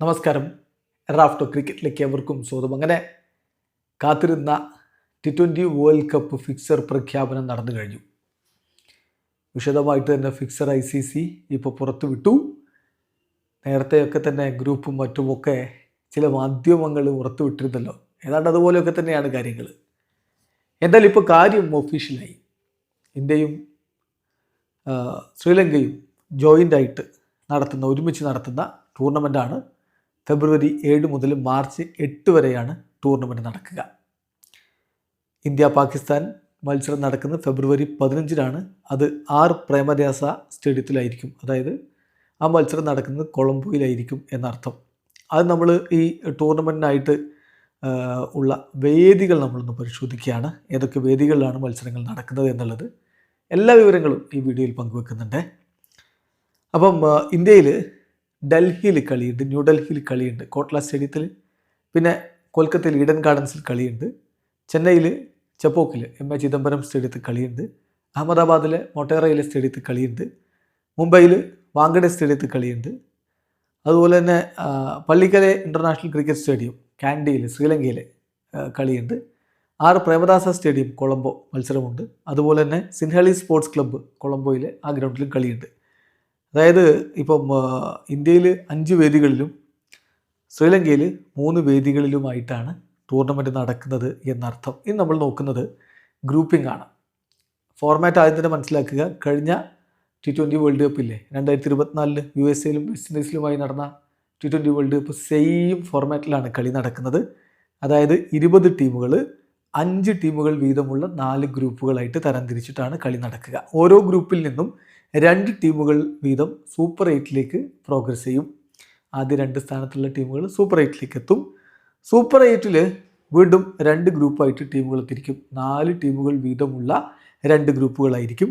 നമസ്കാരം. റാഫ്റ്റോ ക്രിക്കറ്റിലേക്ക് എവർക്കും സ്വാഗതം. അങ്ങനെ കാത്തിരുന്ന T twenty world cup fixture പ്രഖ്യാപനം നടന്നു കഴിഞ്ഞു. വിശദമായിട്ട് തന്നെ ഫിക്സർ ഐ സി സി ഇപ്പോൾ പുറത്തു വിട്ടു. നേരത്തെയൊക്കെ തന്നെ ഗ്രൂപ്പും മറ്റുമൊക്കെ ചില മാധ്യമങ്ങൾ പുറത്തു വിട്ടിരുന്നല്ലോ. ഏതാണ്ട് അതുപോലെയൊക്കെ തന്നെയാണ് കാര്യങ്ങൾ. എന്തായാലും ഇപ്പോൾ കാര്യം ഒഫീഷ്യലായി ഇന്ത്യയും ശ്രീലങ്കയും ജോയിന്റായിട്ട് നടത്തുന്ന ഒരുമിച്ച് നടത്തുന്ന ടൂർണമെന്റാണ് ഫെബ്രുവരി ഏഴ് മുതൽ മാർച്ച് എട്ട് വരെയാണ് ടൂർണമെന്റ് നടക്കുക. ഇന്ത്യ പാകിസ്ഥാൻ മത്സരം നടക്കുന്നത് ഫെബ്രുവരി പതിനഞ്ചിനാണ്. അത് ആർ പ്രേമദാസ സ്റ്റേഡിയത്തിലായിരിക്കും. അതായത് ആ മത്സരം നടക്കുന്നത് കൊളംബോയിലായിരിക്കും എന്നർത്ഥം. അത് നമ്മൾ ഈ ടൂർണമെന്റിനായിട്ട് ഉള്ള വേദികൾ നമ്മളൊന്ന് പരിശോധിക്കുകയാണ്. ഏതൊക്കെ വേദികളിലാണ് മത്സരങ്ങൾ നടക്കുന്നത് എന്നുള്ളത് എല്ലാ വിവരങ്ങളും ഈ വീഡിയോയിൽ പങ്കുവെക്കുന്നുണ്ട്. അപ്പം ഇന്ത്യയിൽ ഡൽഹിയിൽ കളിയുണ്ട് ന്യൂഡൽഹിയിൽ കളിയുണ്ട് കോട്ട്ല സ്റ്റേഡിയത്തിൽ പിന്നെ കൊൽക്കത്തയിൽ ഈഡൻ ഗാർഡൻസിൽ കളിയുണ്ട് ചെന്നൈയിൽ ചെപ്പോക്കിൽ എം എ ചിദംബരം സ്റ്റേഡിയത്തിൽ കളിയുണ്ട് അഹമ്മദാബാദിലെ മൊട്ടേറയിലെ സ്റ്റേഡിയത്തിൽ കളിയുണ്ട് മുംബൈയിൽ വാങ്കഡെ സ്റ്റേഡിയത്തിൽ കളിയുണ്ട്. അതുപോലെ തന്നെ പള്ളിക്കലെ ഇന്റർനാഷണൽ ക്രിക്കറ്റ് സ്റ്റേഡിയം കാൻഡിയിൽ ശ്രീലങ്കയിലെ കളിയുണ്ട്. ആർ പ്രേമദാസ സ്റ്റേഡിയം കൊളംബോ മത്സരമുണ്ട്. അതുപോലെ തന്നെ സിൻഹളി സ്പോർട്സ് ക്ലബ്ബ് കൊളംബോയിലെ ആ ഗ്രൗണ്ടിലും കളിയുണ്ട്. അതായത് ഇപ്പം ഇന്ത്യയിൽ അഞ്ച് വേദികളിലും ശ്രീലങ്കയിൽ മൂന്ന് വേദികളിലുമായിട്ടാണ് ടൂർണമെന്റ് നടക്കുന്നത് എന്നർത്ഥം. ഇന്ന് നമ്മൾ നോക്കുന്നത് ഗ്രൂപ്പിംഗ് ആണ്. ഫോർമാറ്റ് ആദ്യം തന്നെ മനസ്സിലാക്കുക. കഴിഞ്ഞ ടി ട്വന്റി വേൾഡ് കപ്പ് ഇല്ലേ രണ്ടായിരത്തി ഇരുപത്തിനാലിൽ യു എസ് എയിലും വെസ്റ്റ് ഇൻഡീസിലുമായി നടന്ന T twenty world cup same ഫോർമാറ്റിലാണ് കളി നടക്കുന്നത്. അതായത് ഇരുപത് ടീമുകൾ അഞ്ച് ടീമുകൾ വീതമുള്ള നാല് ഗ്രൂപ്പുകളായിട്ട് തരംതിരിച്ചിട്ടാണ് കളി നടക്കുക. ഓരോ ഗ്രൂപ്പിൽ നിന്നും രണ്ട് ടീമുകൾ വീതം സൂപ്പർ എയ്റ്റിലേക്ക് പ്രോഗ്രസ് ചെയ്യും. ആദ്യ രണ്ട് സ്ഥാനത്തുള്ള ടീമുകൾ സൂപ്പർ എയ്റ്റിലേക്ക് എത്തും. സൂപ്പർ എയ്റ്റിൽ വീണ്ടും രണ്ട് ഗ്രൂപ്പായിട്ട് ടീമുകൾ തിരിക്കും നാല് ടീമുകൾ വീതമുള്ള രണ്ട് ഗ്രൂപ്പുകളായിരിക്കും.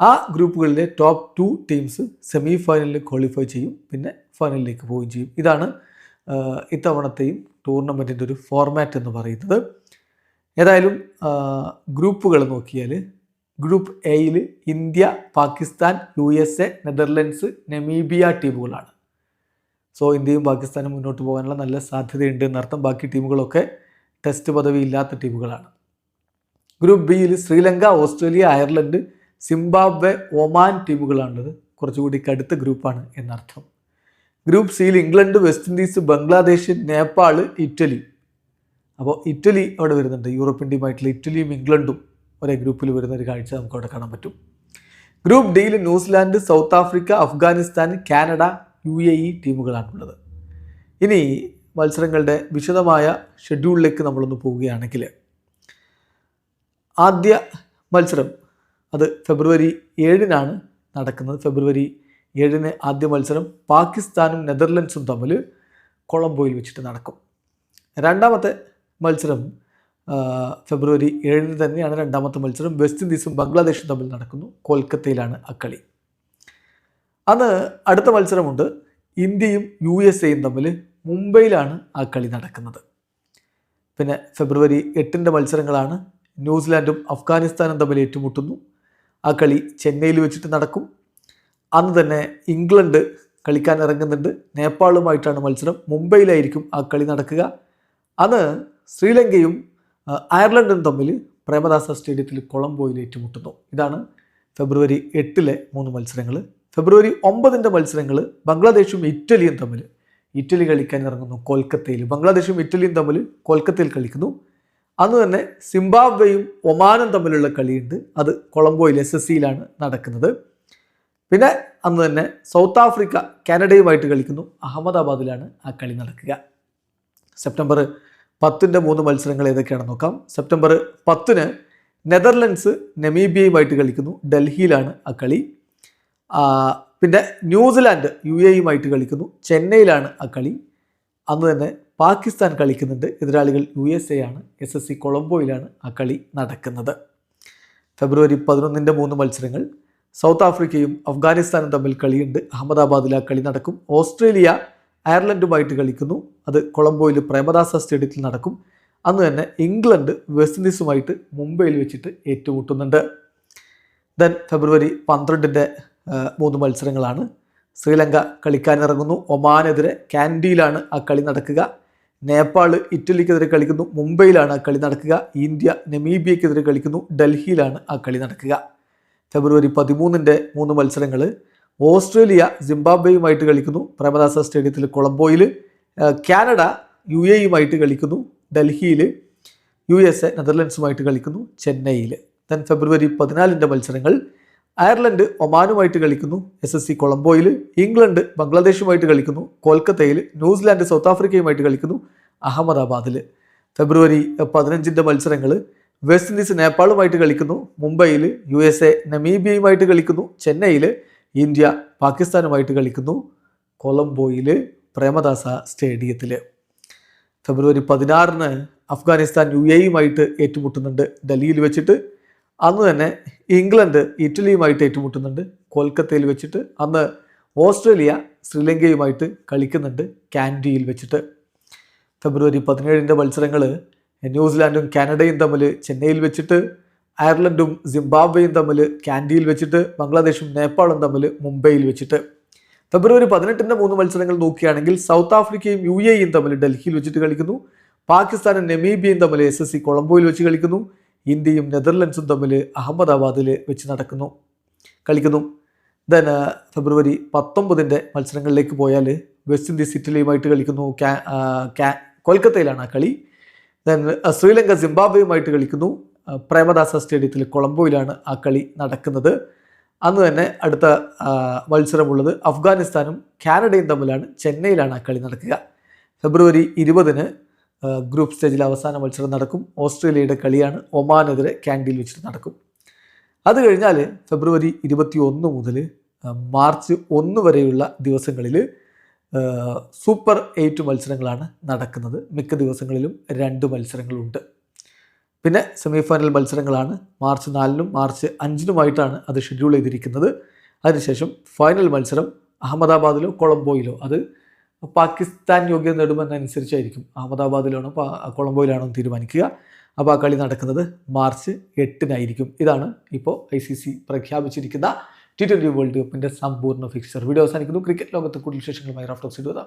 ആ ഗ്രൂപ്പുകളിലെ ടോപ്പ് ടു ടീംസ് സെമി ഫൈനലിൽ ക്വാളിഫൈ ചെയ്യും. പിന്നെ ഫൈനലിലേക്ക് പോവുകയും ചെയ്യും. ഇതാണ് ഇത്തവണത്തെയും ടൂർണമെന്റിന്റെ ഒരു ഫോർമാറ്റ് എന്ന് പറയുന്നത്. ഏതായാലും ഗ്രൂപ്പുകൾ നോക്കിയാൽ ഗ്രൂപ്പ് എയിൽ India Pakistan U S A Netherlands Namibia ടീമുകളാണ്. സോ ഇന്ത്യയും പാകിസ്ഥാനും മുന്നോട്ട് പോകാനുള്ള നല്ല സാധ്യതയുണ്ട് എന്നർത്ഥം ബാക്കി ടീമുകളൊക്കെ ടെസ്റ്റ് പദവി ഇല്ലാത്ത ടീമുകളാണ്. ഗ്രൂപ്പ് ബിയിൽ Sri Lanka Australia Ireland Zimbabwe Oman ടീമുകളാണുള്ളത്. കുറച്ചുകൂടി കടുത്ത ഗ്രൂപ്പാണ് എന്നർത്ഥം. ഗ്രൂപ്പ് സിയിൽ England West Indies Bangladesh Nepal Italy. അപ്പോൾ ഇറ്റലി അവിടെ വരുന്നുണ്ട്. യൂറോപ്യൻ ടീമായിട്ടുള്ള ഇറ്റലിയും ഇംഗ്ലണ്ടും. ഒരേ ഗ്രൂപ്പിൽ വരുന്ന ഒരു കാഴ്ച നമുക്ക് അവിടെ കാണാൻ പറ്റും. ഗ്രൂപ്പ് ഡിയിൽ New Zealand South Africa Afghanistan Canada U A E ടീമുകളാണുള്ളത്. ഇനി മത്സരങ്ങളുടെ വിശദമായ ഷെഡ്യൂളിലേക്ക് നമ്മളൊന്ന് പോവുകയാണെങ്കിൽ ആദ്യ മത്സരം അത് ഫെബ്രുവരി ഏഴിനാണ് നടക്കുന്നത്. ഫെബ്രുവരി ഏഴിന് ആദ്യ മത്സരം പാകിസ്ഥാനും നെതർലൻഡ്സും തമ്മിൽ കൊളംബോയിൽ വെച്ചിട്ട് നടക്കും. രണ്ടാമത്തെ മത്സരം ഫെബ്രുവരി ഏഴിന് തന്നെയാണ് രണ്ടാമത്തെ മത്സരം. വെസ്റ്റ് ഇൻഡീസും ബംഗ്ലാദേശും തമ്മിൽ നടക്കുന്നു. കൊൽക്കത്തയിലാണ് അക്കളി അന്ന് അടുത്ത മത്സരമുണ്ട്. ഇന്ത്യയും യു എസ് എയും തമ്മിൽ മുംബൈയിലാണ് ആ കളി നടക്കുന്നത്. പിന്നെ ഫെബ്രുവരി എട്ടിന്റെ മത്സരങ്ങളാണ് ന്യൂസിലാൻഡും അഫ്ഗാനിസ്ഥാനും തമ്മിൽ ഏറ്റുമുട്ടുന്നു. ആ കളി ചെന്നൈയിൽ വെച്ചിട്ട് നടക്കും. അന്ന് തന്നെ ഇംഗ്ലണ്ട് കളിക്കാൻ ഇറങ്ങുന്നുണ്ട്. നേപ്പാളുമായിട്ടാണ് മത്സരം. മുംബൈയിലായിരിക്കും ആ കളി നടക്കുക. അന്ന് ശ്രീലങ്കയും അയർലൻഡും തമ്മിൽ പ്രേമദാസ സ്റ്റേഡിയത്തിൽ കൊളംബോയിൽ ഏറ്റുമുട്ടുന്നു. ഇതാണ് ഫെബ്രുവരി എട്ടിലെ മൂന്ന് മത്സരങ്ങൾ ഫെബ്രുവരി ഒമ്പതിന്റെ മത്സരങ്ങൾ ബംഗ്ലാദേശും ഇറ്റലിയും തമ്മിൽ ഇറ്റലി കളിക്കാൻ ഇറങ്ങുന്നു കൊൽക്കത്തയിൽ. ബംഗ്ലാദേശും ഇറ്റലിയും തമ്മിൽ കൊൽക്കത്തയിൽ കളിക്കുന്നു. അന്ന് തന്നെ സിംബാബ്വെയും ഒമാനും തമ്മിലുള്ള കളിയുണ്ട്. അത് കൊളംബോയിൽ എസ് എസ് സിയിലാണ് നടക്കുന്നത്. പിന്നെ അന്ന് തന്നെ സൗത്ത് ആഫ്രിക്ക കാനഡയുമായിട്ട് കളിക്കുന്നു. അഹമ്മദാബാദിലാണ് ആ കളി നടക്കുക. സെപ്റ്റംബർ പത്തിന്റെ മൂന്ന് മത്സരങ്ങൾ ഏതൊക്കെയാണെന്ന് നോക്കാം. സെപ്റ്റംബർ പത്തിന് നെതർലൻഡ്സ് നെമീബിയയുമായിട്ട് കളിക്കുന്നു. ഡൽഹിയിലാണ് ആ കളി. പിന്നെ ന്യൂസിലാൻഡ് യു എയുമായിട്ട് കളിക്കുന്നു. ചെന്നൈയിലാണ് ആ കളി. അന്ന് തന്നെ പാകിസ്ഥാൻ കളിക്കുന്നുണ്ട്. എതിരാളികൾ യു എസ് എ ആണ് എസ് എസ് സി കൊളംബോയിലാണ് ആ കളി നടക്കുന്നത്. ഫെബ്രുവരി പതിനൊന്നിന്റെ മൂന്ന് മത്സരങ്ങൾ. സൗത്ത് ആഫ്രിക്കയും അഫ്ഗാനിസ്ഥാനും തമ്മിൽ കളിയുണ്ട്. അഹമ്മദാബാദിൽ ആ കളി നടക്കും. ഓസ്ട്രേലിയ അയർലൻഡുമായിട്ട് കളിക്കുന്നു. അത് കൊളംബോയിൽ പ്രേമദാസ സ്റ്റേഡിയത്തിൽ നടക്കും. അന്ന് തന്നെ ഇംഗ്ലണ്ട് വെസ്റ്റ് ഇൻഡീസുമായിട്ട് മുംബൈയിൽ വെച്ചിട്ട് ഏറ്റുമുട്ടുന്നുണ്ട്. ദെൻ ഫെബ്രുവരി പന്ത്രണ്ടിന്റെ മൂന്ന് മത്സരങ്ങളാണ്. ശ്രീലങ്ക കളിക്കാനിറങ്ങുന്നു ഒമാനെതിരെ കാൻഡിയിലാണ് ആ കളി നടക്കുക. നേപ്പാൾ ഇറ്റലിക്കെതിരെ കളിക്കുന്നു. മുംബൈയിലാണ് ആ കളി നടക്കുക. ഇന്ത്യ നെമീബിയക്കെതിരെ കളിക്കുന്നു. ഡൽഹിയിലാണ് ആ കളി നടക്കുക. ഫെബ്രുവരി പതിമൂന്നിന്റെ മൂന്ന് മത്സരങ്ങൾ ഓസ്ട്രേലിയ സിംബാബ്വേയുമായിട്ട് കളിക്കുന്നു. പ്രേമദാസ സ്റ്റേഡിയത്തിൽ കൊളംബോയിൽ കാനഡ യു എയുമായിട്ട് കളിക്കുന്നു. ഡൽഹിയിൽ യു എസ് എ നെതർലൻഡ്സുമായിട്ട് കളിക്കുന്നു. ചെന്നൈയിൽ. ദെൻ ഫെബ്രുവരി പതിനാലിന്റെ മത്സരങ്ങൾ. അയർലൻഡ് ഒമാനുമായിട്ട് കളിക്കുന്നു. എസ് എസ് സി കൊളംബോയിൽ ഇംഗ്ലണ്ട് ബംഗ്ലാദേശുമായിട്ട് കളിക്കുന്നു. കൊൽക്കത്തയിൽ ന്യൂസിലാൻഡ് സൗത്ത് ആഫ്രിക്കയുമായിട്ട് കളിക്കുന്നു അഹമ്മദാബാദിൽ. ഫെബ്രുവരി പതിനഞ്ചിന്റെ മത്സരങ്ങൾ. വെസ്റ്റ് ഇൻഡീസ് നേപ്പാളുമായിട്ട് കളിക്കുന്നു. മുംബൈയിൽ യു എസ് എ നമീബിയയുമായിട്ട് കളിക്കുന്നു. ചെന്നൈയിൽ ഇന്ത്യ പാകിസ്ഥാനുമായിട്ട് കളിക്കുന്നു കൊളംബോയിൽ പ്രേമദാസ സ്റ്റേഡിയത്തിൽ ഫെബ്രുവരി പതിനാറിന് അഫ്ഗാനിസ്ഥാൻ യു എയുമായിട്ട് ഏറ്റുമുട്ടുന്നുണ്ട് ഡൽഹിയിൽ വെച്ചിട്ട്. അന്ന് തന്നെ ഇംഗ്ലണ്ട് ഇറ്റലിയുമായിട്ട് ഏറ്റുമുട്ടുന്നുണ്ട് കൊൽക്കത്തയിൽ വെച്ചിട്ട്. അന്ന് ഓസ്ട്രേലിയ ശ്രീലങ്കയുമായിട്ട് കളിക്കുന്നുണ്ട് കാൻഡിയിൽ വെച്ചിട്ട്. ഫെബ്രുവരി പതിനേഴിന്റെ മത്സരങ്ങൾ ന്യൂസിലാൻഡും കാനഡയും തമ്മിൽ ചെന്നൈയിൽ വെച്ചിട്ട്. അയർലൻഡും സിംബാബ്വേയും തമ്മിൽ കാൻഡിയിൽ വെച്ചിട്ട് ബംഗ്ലാദേശും നേപ്പാളും തമ്മിൽ മുംബൈയിൽ വെച്ചിട്ട്. ഫെബ്രുവരി പതിനെട്ടിന്റെ മൂന്ന് മത്സരങ്ങൾ നോക്കുകയാണെങ്കിൽ സൗത്ത് ആഫ്രിക്കയും യു എയും തമ്മിൽ ഡൽഹിയിൽ വെച്ചിട്ട് കളിക്കുന്നു. പാകിസ്ഥാനും നെമീബിയയും തമ്മിൽ എസ് എസ് സി കൊളംബോയിൽ വെച്ച് കളിക്കുന്നു. ഇന്ത്യയും നെതർലൻഡ്സും തമ്മിൽ അഹമ്മദാബാദിൽ വെച്ച് നടക്കുന്നു കളിക്കുന്നു. ദെൻ ഫെബ്രുവരി പത്തൊമ്പതിന്റെ മത്സരങ്ങളിലേക്ക് പോയാൽ വെസ്റ്റ് ഇൻഡീസ് ഇറ്റലിയുമായിട്ട് കളിക്കുന്നു കൊൽക്കത്തയിലാണ് ആ കളി. ദെൻ ശ്രീലങ്ക സിംബാബ്വേയുമായിട്ട് കളിക്കുന്നു. പ്രേമദാസ സ്റ്റേഡിയത്തിൽ കൊളംബോയിലാണ് ആ കളി നടക്കുന്നത്. അന്ന് തന്നെ അടുത്ത മത്സരമുള്ളത് അഫ്ഗാനിസ്ഥാനും കാനഡയും തമ്മിലാണ് ചെന്നൈയിലാണ് ആ കളി നടക്കുക. ഫെബ്രുവരി ഇരുപതിന് ഗ്രൂപ്പ് സ്റ്റേജിൽ അവസാന മത്സരം നടക്കും. ഓസ്ട്രേലിയയുടെ കളിയാണ് ഒമാനെതിരെ കാൻഡിയിൽ വെച്ചിട്ട് നടക്കും. അത് കഴിഞ്ഞാൽ ഫെബ്രുവരി ഇരുപത്തി ഒന്ന് മുതൽ മാർച്ച് ഒന്ന് വരെയുള്ള ദിവസങ്ങളിൽ സൂപ്പർ എയ്റ്റ് മത്സരങ്ങളാണ് നടക്കുന്നത്. മിക്ക ദിവസങ്ങളിലും രണ്ട് മത്സരങ്ങളുണ്ട്. പിന്നെ സെമി ഫൈനൽ മത്സരങ്ങളാണ്. മാർച്ച് നാലിനും മാർച്ച് അഞ്ചിനുമായിട്ടാണ് അത് ഷെഡ്യൂൾ ചെയ്തിരിക്കുന്നത്. അതിനുശേഷം ഫൈനൽ മത്സരം അഹമ്മദാബാദിലോ കൊളംബോയിലോ. അത് പാകിസ്ഥാൻ യോഗ്യത നേടുമെന്നനുസരിച്ചായിരിക്കും. അഹമ്മദാബാദിലാണോ കൊളംബോയിലാണോ തീരുമാനിക്കുക. അപ്പോൾ ആ കളി നടക്കുന്നത് മാർച്ച് എട്ടിനായിരിക്കും. ഇതാണ് ഇപ്പോൾ ഐ സി സി പ്രഖ്യാപിച്ചിരിക്കുന്ന ടി ട്വന്റി വേൾഡ് കപ്പിന്റെ സമ്പൂർണ ഫിക്സർ വീഡിയോ അവസാനിക്കുന്നു. ക്രിക്കറ്റ് ലോകത്ത് കൂടുതൽ വിശേഷങ്ങളുമായി റാഫ്റ്റോക്സ് ഇടുക.